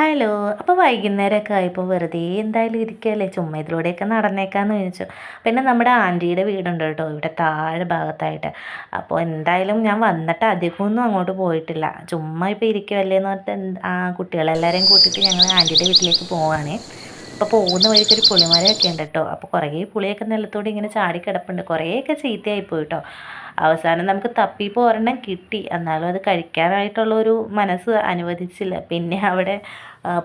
Hello അപ്പോൾ വൈകുന്നേരമൊക്കെ ആയപ്പോൾ വെറുതെ എന്തായാലും ഇരിക്കുകയല്ലേ ചുമ്മാ ഇതിലൂടെയൊക്കെ നടന്നേക്കാമെന്ന് ചോദിച്ചു പിന്നെ നമ്മുടെ ആന്റിയുടെ വീടുണ്ട് കേട്ടോ ഇവിടെ താഴെ ഭാഗത്തായിട്ട്. അപ്പോൾ എന്തായാലും ഞാൻ വന്നിട്ട് അധികമൊന്നും അങ്ങോട്ട് പോയിട്ടില്ല. ചുമ്മാ ഇപ്പോൾ ഇരിക്കുമല്ലേ എന്ന് പറഞ്ഞിട്ട് ആ കുട്ടികളെല്ലാവരെയും കൂട്ടിയിട്ട് ഞങ്ങൾ ആന്റിയുടെ വീട്ടിലേക്ക് പോവുകയാണേ അപ്പോൾ പോകുന്ന വഴിക്ക് ഒരു പുളിമരമൊക്കെ ഉണ്ട് കേട്ടോ. അപ്പോൾ കുറേ പുളിയൊക്കെ നിലത്തോടെ ഇങ്ങനെ ചാടി കിടപ്പുണ്ട് കുറേയൊക്കെ ചീത്തയായി പോയി കേട്ടോ. അവസാനം നമുക്ക് തപ്പിപ്പോൾ ഒരെണ്ണം കിട്ടി. എന്നാലും അത് കഴിക്കാനായിട്ടുള്ളൊരു മനസ്സ് അനുവദിച്ചില്ല. പിന്നെ അവിടെ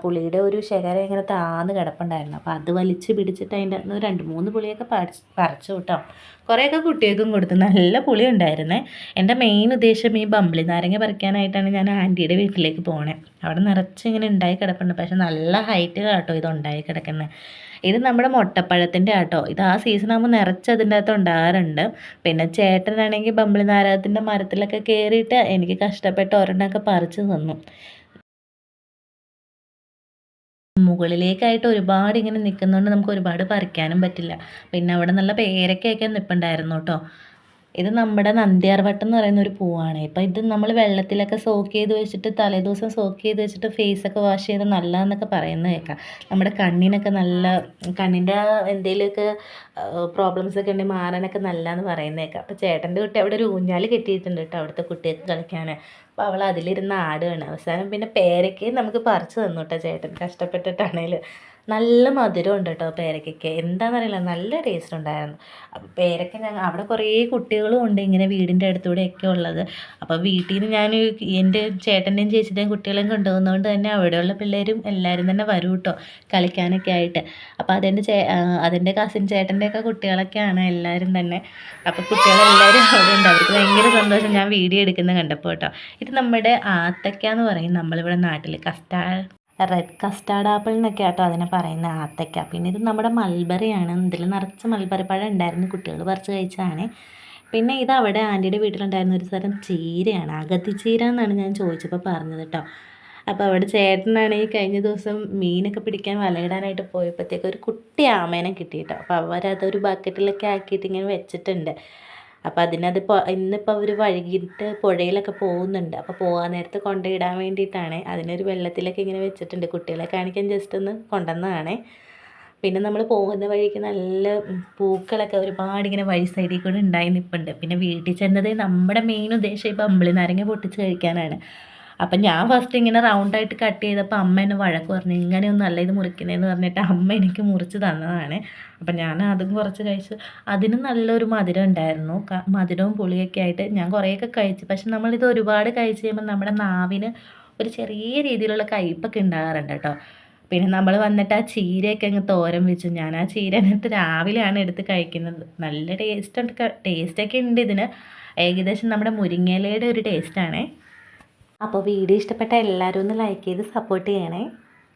പുളിയുടെ ഒരു ശകരം ഇങ്ങനെ താന്ന് കിടപ്പുണ്ടായിരുന്നു. അപ്പോൾ അത് വലിച്ച് പിടിച്ചിട്ട് അതിന്റെ അകത്ത് രണ്ട് മൂന്ന് പുളിയൊക്കെ പറിച്ച് പറിച്ചു കിട്ടാം. കുറേയൊക്കെ കുട്ടികൾക്കും കൊടുത്തു. നല്ല പുളി ഉണ്ടായിരുന്നേ. എന്റെ മെയിൻ ഉദ്ദേശം ഈ ബമ്പിളി നാരങ്ങ പറിക്കാനായിട്ടാണ് ഞാൻ ആന്റിയുടെ വീട്ടിലേക്ക് പോണേ. അവിടെ നിറച്ച് ഇങ്ങനെ ഉണ്ടായി കിടപ്പുണ്ട്. പക്ഷെ നല്ല ഹൈറ്റ് കാട്ടോ ഇത് ഉണ്ടായി കിടക്കുന്നത് ഇത് നമ്മുടെ മുട്ടപ്പഴത്തിന്റെ ആട്ടോ. ഇത് ആ സീസൺ ആകുമ്പോൾ നിറച്ച് അതിന്റെ അകത്ത് ഉണ്ടാകാറുണ്ട്. പിന്നെ ചേട്ടനാണെങ്കിൽ ബമ്പിളി നാരകത്തിന്റെ മരത്തിലൊക്കെ കയറിയിട്ട് എനിക്ക് കഷ്ടപ്പെട്ട് ഒരെണ്ണമൊക്കെ പറിച്ചു തന്നു. മുകളിലേക്കായിട്ട് ഒരുപാട് ഇങ്ങനെ നിൽക്കുന്നതുകൊണ്ട് നമുക്ക് ഒരുപാട് പറിക്കാനും പറ്റില്ല. പിന്നെ അവിടെ നല്ല പേരക്കയൊക്കെ നിൽപ്പുണ്ടായിരുന്നു കേട്ടോ. ഇത് നമ്മുടെ നന്ദ്യാർവട്ടം എന്ന് പറയുന്ന ഒരു പൂവാണ്. ഇപ്പം ഇത് നമ്മൾ വെള്ളത്തിലൊക്കെ സോക്ക് ചെയ്ത് വെച്ചിട്ട് തലേദിവസം സോക്ക് ചെയ്ത് വെച്ചിട്ട് ഫേസൊക്കെ വാഷ് ചെയ്ത് നല്ലതെന്നൊക്കെ പറയുന്നത് കേൾക്കാം നമ്മുടെ കണ്ണിനൊക്കെ നല്ല കണ്ണിന്റെ എന്തെങ്കിലുമൊക്കെ പ്രോബ്ലംസ് ഒക്കെ ഉണ്ടെങ്കിൽ മാറാനൊക്കെ നല്ലതെന്ന് പറയുന്നത് കേൾക്കാം അപ്പോൾ ചേട്ടന്റെ കുട്ടി അവിടെ ഒരു ഊഞ്ഞാൽ കെട്ടിയിട്ടുണ്ട് കേട്ടോ അവിടുത്തെ കുട്ടികൾക്ക് കളിക്കാൻ. അപ്പോൾ അവൾ അതിലിരുന്ന് ആടുകയാണ്. അവസാനം പിന്നെ പേരക്കയും നമുക്ക് പറിച്ച് തന്നു കേട്ടോ ചേട്ടൻ. കഷ്ടപ്പെട്ടിട്ടാണേൽ നല്ല മധുരം ഉണ്ട് കേട്ടോ പേരയ്ക്കൊക്കെ. എന്താണെന്നറിയില്ല നല്ല ടേസ്റ്റ് ഉണ്ടായിരുന്നു. അപ്പോൾ പേരയ്ക്ക ഞങ്ങൾ അവിടെ കുറേ കുട്ടികളും ഉണ്ട് ഇങ്ങനെ വീടിന്റെ അടുത്തൂടെയൊക്കെ ഉള്ളത്. അപ്പോൾ വീട്ടിൽ നിന്ന് ഞാൻ എന്റെ ചേട്ടന്റെയും ചേച്ചിയുടെയും കുട്ടികളെയും കൊണ്ടുപോകുന്നതുകൊണ്ട് തന്നെ അവിടെയുള്ള പിള്ളേരും എല്ലാവരും തന്നെ വരും കേട്ടോ കളിക്കാനൊക്കെ ആയിട്ട്. അപ്പോൾ അതെന്റെ ചേ അതെന്റെ കസിൻ ചേട്ടന്റെയൊക്കെ കുട്ടികളൊക്കെയാണ് എല്ലാവരും തന്നെ. അപ്പോൾ കുട്ടികളെല്ലാവരും അവിടെ ഉണ്ട്. അവർക്ക് ഭയങ്കര സന്തോഷം. ഞാൻ വീഡിയോ എടുക്കുന്നത് കണ്ടപ്പോൾ കേട്ടോ. ഇത് നമ്മുടെ ആത്തക്ക എന്ന് പറയും. നമ്മളിവിടെ നാട്ടിൽ കസ്റ്റാർഡ് റെഡ് കസ്റ്റാർഡ് ആപ്പിൾ എന്നൊക്കെ ആട്ടോ അതിനെ പറയുന്ന ആത്തക്ക. പിന്നെ ഇത് നമ്മുടെ മൽബറിയാണ് ഇതിൽ നിറച്ച് മൽബറി പഴം ഉണ്ടായിരുന്നു. കുട്ടികൾ പറിച്ച് കഴിച്ചതാണ്. പിന്നെ ഇത് അവിടെ ആന്റിയുടെ വീട്ടിലുണ്ടായിരുന്ന ഒരു തരം ചീരയാണ്. അകത്തി ചീര എന്നാണ് ഞാൻ ചോദിച്ചപ്പോൾ പറഞ്ഞത് കേട്ടോ. അപ്പോൾ അവിടെ ചേട്ടനാണെങ്കിൽ കഴിഞ്ഞ ദിവസം മീനൊക്കെ പിടിക്കാൻ വലയിടാനായിട്ട് പോയപ്പോഴത്തേക്ക് ഒരു കുട്ടി ആമേനെ കിട്ടി കേട്ടോ അപ്പോൾ അവരതൊരു ബക്കറ്റിലൊക്കെ ആക്കിയിട്ട് ഇങ്ങനെ വെച്ചിട്ടുണ്ട്. അപ്പോൾ അതിനത് ഇന്നിപ്പോൾ അവർ വഴുകിയിട്ട് പുഴയിലൊക്കെ പോകുന്നുണ്ട്. അപ്പോൾ പോകാൻ നേരത്ത് കൊണ്ടിടാൻ വേണ്ടിയിട്ടാണ്. അതിനൊരു വെള്ളത്തിലൊക്കെ ഇങ്ങനെ വെച്ചിട്ടുണ്ട്. കുട്ടികളെ കാണിക്കാൻ ജസ്റ്റ് ഒന്ന് കൊണ്ടുവന്നതാണ്. പിന്നെ നമ്മൾ പോകുന്ന വഴിക്ക് നല്ല പൂക്കളൊക്കെ ഒരുപാട് ഇങ്ങനെ വഴി സൈഡിൽ കൂടെ ഉണ്ടായി നിൽപ്പുണ്ട് പിന്നെ വീട്ടിൽ ചെന്നത് നമ്മുടെ മെയിൻ ഉദ്ദേശം ഇപ്പം അമ്പിളി നാരങ്ങ പൊട്ടിച്ച് കഴിക്കാനാണ്. അപ്പം ഞാൻ ഫസ്റ്റ് ഇങ്ങനെ റൗണ്ടായിട്ട് കട്ട് ചെയ്തപ്പോൾ അമ്മ എന്നെ വഴക്ക് പറഞ്ഞു ഇങ്ങനെയൊന്നും അല്ല ഇത് മുറിക്കുന്നതെന്ന് പറഞ്ഞിട്ട് അമ്മ എനിക്ക് മുറിച്ച് തന്നതാണ്. അപ്പം ഞാൻ അതും കുറച്ച് കഴിച്ചു. അതിന് നല്ലൊരു മധുരം ഉണ്ടായിരുന്നു. മധുരവും പുളിയൊക്കെ ആയിട്ട് ഞാൻ കുറേയൊക്കെ കഴിച്ചു. പക്ഷെ നമ്മളിത് ഒരുപാട് കഴിച്ച് കഴിയുമ്പോൾ നമ്മുടെ നാവിന് ഒരു ചെറിയ രീതിയിലുള്ള കയ്പ്പൊക്കെ ഉണ്ടാകാറുണ്ട് കേട്ടോ. പിന്നെ നമ്മൾ വന്നിട്ട് ആ ചീരയൊക്കെ അങ്ങ് തോരൻ വെച്ചു. ഞാൻ ആ ചീര എന്നിട്ട് രാവിലെയാണ് എടുത്ത് കഴിക്കുന്നത്. നല്ല ടേസ്റ്റ് ഉണ്ട് ടേസ്റ്റൊക്കെ ഉണ്ട് ഇതിന്. ഏകദേശം നമ്മുടെ മുരിങ്ങയിലയുടെ ഒരു ടേസ്റ്റാണേ അപ്പോൾ വീഡിയോ ഇഷ്ടപ്പെട്ട എല്ലാവരും ഒന്ന് ലൈക്ക് ചെയ്ത് സപ്പോർട്ട് ചെയ്യണേ.